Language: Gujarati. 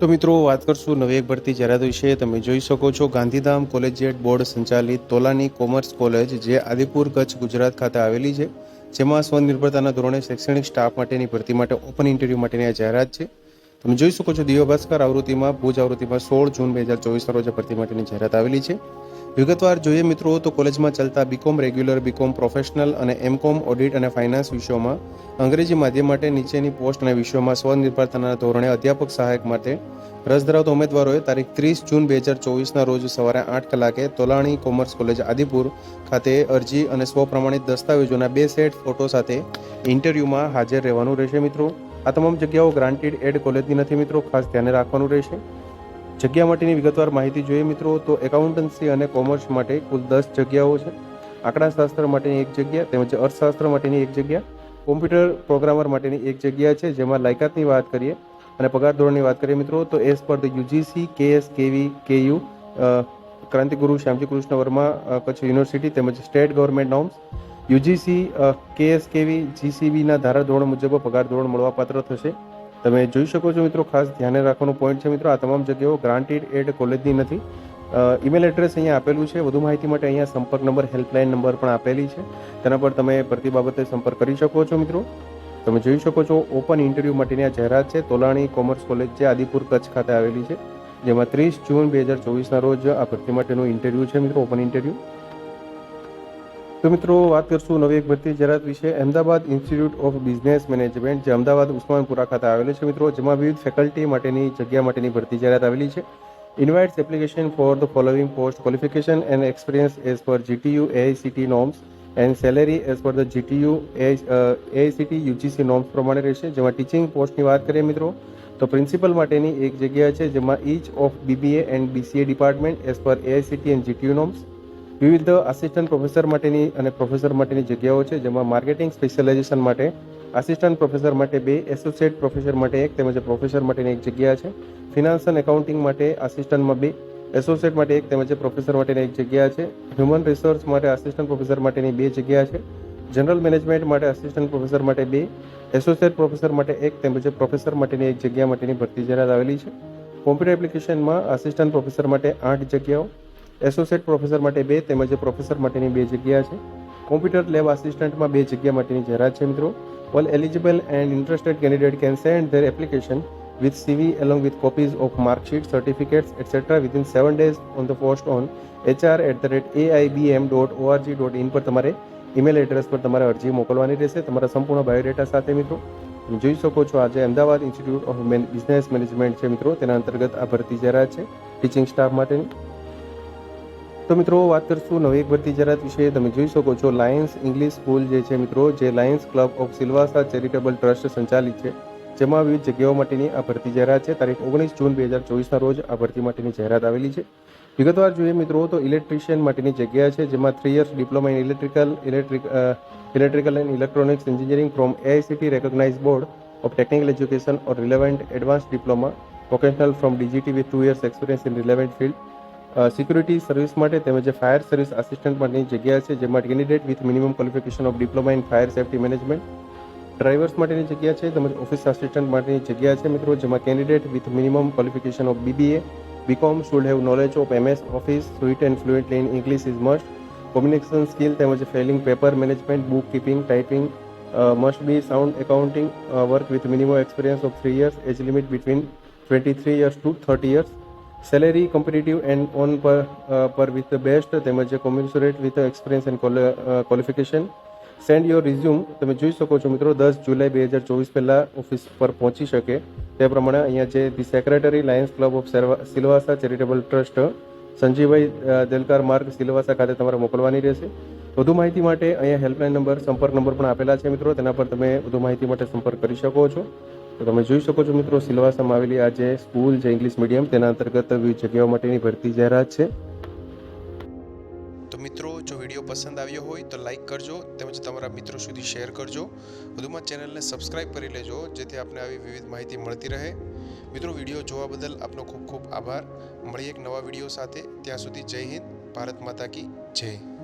તો મિત્રો, વાત કરશું નવી એક ભરતી જાહેરાત વિશે. તમે જોઈ શકો છો, ગાંધીધામ કોલેજિયેટ બોર્ડ સંચાલિત તોલાની કોમર્સ કોલેજ, જે આદિપુર કચ્છ ગુજરાત ખાતે આવેલી છે. જેમાં સ્વનિર્ભરતાના ધોરણે શૈક્ષણિક સ્ટાફ માટેની ભરતી માટે ઓપન ઇન્ટરવ્યૂ માટેની આ જાહેરાત છે. તમે જોઈ શકો છો દિવ્ય ભાસ્કર આવૃત્તિમાં, ભુજ આવૃત્તિમાં સોળ જૂન બે હજાર ચોવીસના રોજ ભરતી માટેની જાહેરાત આવેલી છે. વિગતવાર જોઈએ મિત્રો, તો કોલેજમાં ચાલતા બીકોમ રેગ્યુલર બીકોમ પ્રોફેશનલ અને એમકોમ ઓડિટ અને ફાઇનાન્સ વિષયોમાં અંગ્રેજી માધ્યમ માટે નીચેની પોસ્ટ અને વિષયોમાં સ્વનિર્ભરતાના ધોરણે અધ્યાપક સહાયક માટે રસ ધરાવતા ઉમેદવારોએ તારીખ ત્રીસ જૂન બે હજાર ચોવીસના રોજ સવારે આઠ કલાકે તોલાણી કોમર્સ કોલેજ આદિપુર ખાતે અરજી અને સ્વપ્રમાણિત દસ્તાવેજોના બે સેટ ફોટો સાથે ઇન્ટરવ્યૂમાં હાજર રહેવાનું રહેશે મિત્રો. આ તમામ જગ્યાઓ ગ્રાન્ટેડ એડ કોલેજની નથી મિત્રો, ખાસ ધ્યાને રાખવાનું રહેશે. જગ્યા માટેની વિગતવાર માહિતી જોઈએ મિત્રો, તો એકાઉન્ટન્સી અને કોમર્સ માટે કુલ દસ જગ્યાઓ છે. આંકડાશાસ્ત્ર માટેની એક જગ્યા તેમજ અર્થશાસ્ત્ર માટેની એક જગ્યા. કોમ્પ્યુટર પ્રોગ્રામર માટેની એક જગ્યા છે, જેમાં લાયકાતની વાત કરીએ અને પગાર ધોરણની વાત કરીએ મિત્રો, તો as per the UGC, KS, KV, KU Krantiguru Shyamji Krishna Verma Kutch university તેમજ state government norms UGC KS, KV, જીસીબીના ધારા ધોરણ મુજબ પગાર ધોરણ મળવાપાત્ર થશે. તમે જોઈ શકો છો મિત્રો, ખાસ ધ્યાને રાખવાનું પોઈન્ટ છે મિત્રો, આ તમામ જગ્યાઓ ગ્રાન્ટેડ એડ કોલેજની નથી. ઈમેલ એડ્રેસ અહીંયા આપેલું છે, વધુ માહિતી માટે અહીંયા સંપર્ક નંબર હેલ્પલાઇન નંબર પણ આપેલી છે. તેના પર તમે ભરતી બાબતે સંપર્ક કરી શકો છો મિત્રો. તમે જોઈ શકો છો ઓપન ઇન્ટરવ્યૂ માટેની આ જાહેરાત છે, તોલાણી કોમર્સ કોલેજ જે આદિપુર કચ્છ ખાતે આવેલી છે, જેમાં ત્રીસ જૂન બે હજાર ચોવીસના રોજ આ ભરતી માટેનું ઇન્ટરવ્યૂ છે મિત્રો ઓપન ઇન્ટરવ્યૂ તો મિત્રો, વાત કરશું નવી એક ભરતી જાહેરાત વિશે. Ahmedabad institute of business management જે અમદાવાદ ઉસ્માનપુરા ખાતે આવેલું છે મિત્રો, જેમાં વિવિધ ફેકલ્ટી માટેની, જગ્યા માટેની ભરતી જાહેરાત આવેલી છે. Invites application for the following post qualification and experience as per GTU AICTE norms and salary as per the GTU AICTE UGC norms પ્રમાણે રહેશે. જેમાં ટીચિંગ પોસ્ટની વાત કરીએ મિત્રો, તો પ્રિન્સિપલ માટેની એક જગ્યા છે, જેમાં each of BBA and BCA department as per AICTE and GTU norms વિવિધ આસિસ્ટન્ટ પ્રોફેસર માટેની અને પ્રોફેસર માટેની જગ્યાઓ છે, જેમાં માર્કેટિંગ સ્પેશિયલાઇઝેશન માટે આસિસ્ટન્ટ પ્રોફેસર માટે બે એસોસિએટ પ્રોફેસર માટે એક, તેમજ પ્રોફેસર માટેની એક જગ્યા છે. ફિનાન્સ અને એકાઉન્ટિંગ માટે આસિસ્ટન્ટમાં બે એસોસિએટ માટે એક, તેમજ પ્રોફેસર માટેની એક જગ્યા છે. હ્યુમન રિસોર્સ માટે આસિસ્ટન્ટ પ્રોફેસર માટેની બે જગ્યા છે. જનરલ મેનેજમેન્ટ માટે આસિસ્ટન્ટ પ્રોફેસર માટે બે એસોસિએટ પ્રોફેસર માટે એક, તેમજ પ્રોફેસર માટેની એક જગ્યા માટેની ભરતી જાહેરાત આવેલી છે. કોમ્પ્યુટર એપ્લિકેશનમાં આસિસ્ટન્ટ પ્રોફેસર માટે આઠ જગ્યાઓ. એસોસિએટ પ્રોફેસર માટે બે તેમજ પ્રોફેસર માટેની બે જગ્યા છે. કોમ્પ્યુટર લેબ આસિસ્ટન્ટમાં બે જગ્યા માટેની જાહેરાત છે મિત્રો. All eligible and interested candidate can send their application with CV along with copies of marksheet certificates etcetera within seven days on the post on HR at the rate AIBM dot org dot in પર તમારે ઈમેલ એડ્રેસ પર તમારે અરજી મોકલવાની રહેશે. તમારા સંપૂર્ણ બાયોડેટા સાથે મિત્રો. તમે જોઈ શકો છો આજે Ahmedabad institute of business management છે મિત્રો. તેના અંતર્ગત આ ભરતી જાહેરાત છે. ટીચિંગ સ્ટાફ માટેની. તો મિત્રો, વાત કરશું નવી એક ભરતી જાહેરાત વિશે. તમે જોઈ શકો છો લાયન્સ ઇંગ્લિશ સ્કૂલ જે છે મિત્રો, જે lions club of Silvassa charitable trust સંચાલિત છે. જેમાં વિવિધ જગ્યાઓ માટેની આ ભરતી જાહેરાત છે. તારીખ ઓગણીસ જૂન બે હજાર ચોવીસના રોજ આ ભરતી માટેની જાહેરાત આવેલી છે. વિગતવાર જોઈએ મિત્રો, તો ઇલેક્ટ્રિશિયન માટેની જગ્યા છે, જેમાં three years diploma in electrical electric electrical and electronics engineering from AICTE recognise board of technical education or relevant advance diploma vocational from DGT with two years experience in relevant field security service માટે તેમજ ફાયર સર્વિસ આસિસ્ટન્ટ માટેની જગ્યા છે, જેમાં candidate with minimum qualification of diploma in fire safety management drivers માટેની જગ્યા છે, તેમજ ઓફિસ આસિસ્ટન્ટ માટેની જગ્યા છે, મિત્રો, જેમાં candidate with minimum qualification of BBA BCom should have knowledge of MS office suite and fluently in English is must communication skill તેમજ filing paper management book keeping typing must be sound accounting work with minimum experience of three years age limit between twenty three years to thirty years salary competitive and on par par with the best તેમજ commensurate with experience and qualification send your resume તમે જોઈ શકો છો મિત્રો, દસ જુલાઈ બે હજાર ચોવીસ પહેલાં ઓફિસ પર પહોંચી શકે. તે પ્રમાણે અહીંયા જે the secretary, lions club of Silvassa charitable trust Sanjeevbhai Delkar Marg, Silvassa ખાતે તમારે મોકલવાની રહેશે. વધુ માહિતી માટે અહીંયા હેલ્પલાઇન નંબર, સંપર્ક નંબર પણ આપેલા છે મિત્રો, તેના પર તમે વધુ માહિતી માટે સંપર્ક કરી શકો છો. તો તમે જોઈ શકો છો મિત્રો, સિલવાસામાં આવેલી આ જે સ્કૂલ છે ઇંગ્લિશ મીડિયમ તેના અંતર્ગત વિવિધ જગ્યાઓ માટેની ભરતી જાહેરાત છે. તો મિત્રો, જો વીડિયો પસંદ આવ્યો હોય તો લાઈક કરજો, તેમજ તમારા મિત્રો સુધી શેર કરજો. વધુમાં ચેનલને સબસ્ક્રાઇબ કરી લેજો, જેથી આપને આવી વિવિધ માહિતી મળતી રહે. મિત્રો, વીડિયો જોવા બદલ આપનો ખૂબ ખૂબ આભાર. મળીએ એક નવા વીડિયો સાથે. ત્યાં સુધી જય હિન્દ, ભારત માતા કી જય.